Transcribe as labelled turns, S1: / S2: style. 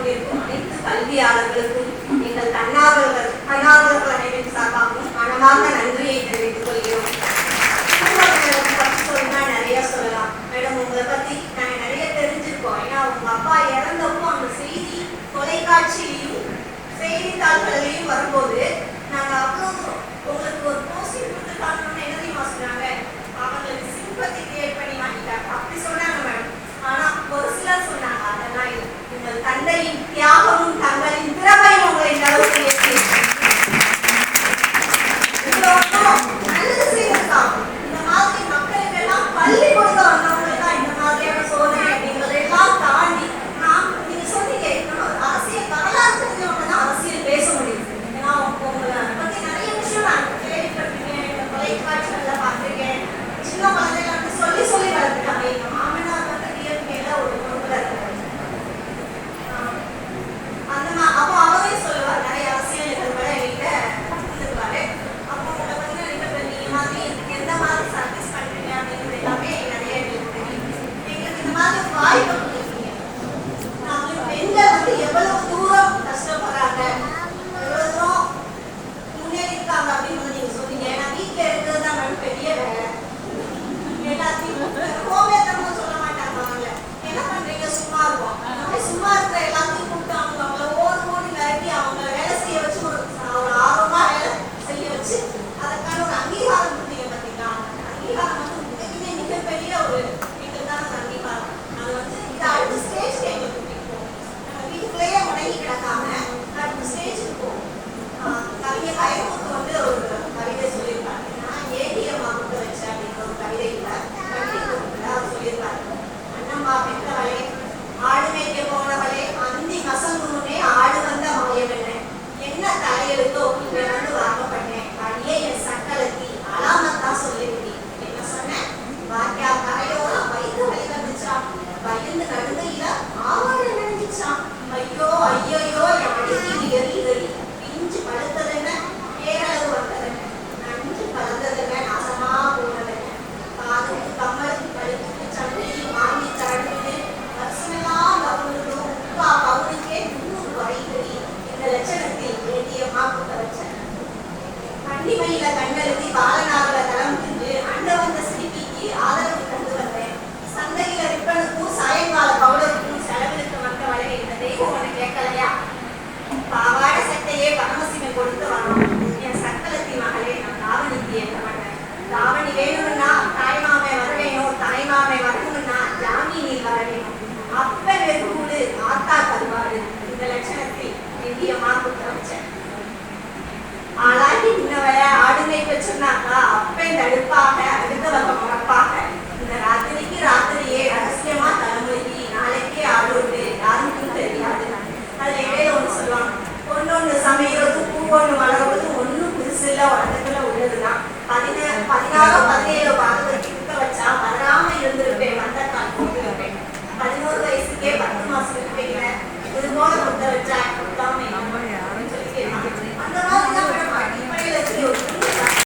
S1: கொண்டிருக்கும் அனைத்து கல்வியாளர்களுக்கும் Happy birthday. முட்டிமணியில கண்டெழுதி பாலனாகல தளம் நின்று அண்ட வந்த சிறுமிக்கு ஆதரவு கொண்டு வந்தேன். சந்தையில ரிப்பனுக்கும் சாயங்கால பவுடருக்கும் செலவிற்கு வந்த வளர்கின்றதே உனக்கு கேட்கலையா? பாவாட சட்டையே பரமசிவன் கொடுத்து வரணும் என் சக்கலத்தி மகளே நான் தாவணிக்கு ஏற்ற மாட்டேன் தாவணி வேணும்னா தாய்மாமே வர வேணும் தாய்மாமே வரணும்னா ஜாமீனில் வர வேணும் அப்ப வெறும் ஆத்தா கருவாடு இந்த லட்சணத்தில் திவ்யமா குற்றம் ஆளா நினைவு வச்சிருந்தாங்க அப்பே தடுப்பாக அடுத்தவங்க மறப்பாக. இந்த ராத்திரிக்கு ராத்திரியே ரகசியமா தலைமுறைக்கு நாளைக்கே ஆளோடு யாருக்கும் தெரியாது. அதுல இடையில ஒண்ணு சொல்லுவாங்க ஒன்னு ஒண்ணு சமையலுக்கு பூ ஒண்ணு வளர்றது ஒன்னும் புதுசு இல்லை உலகத்துல உள்ளதுதான். பதின பதினாறு பதினேழு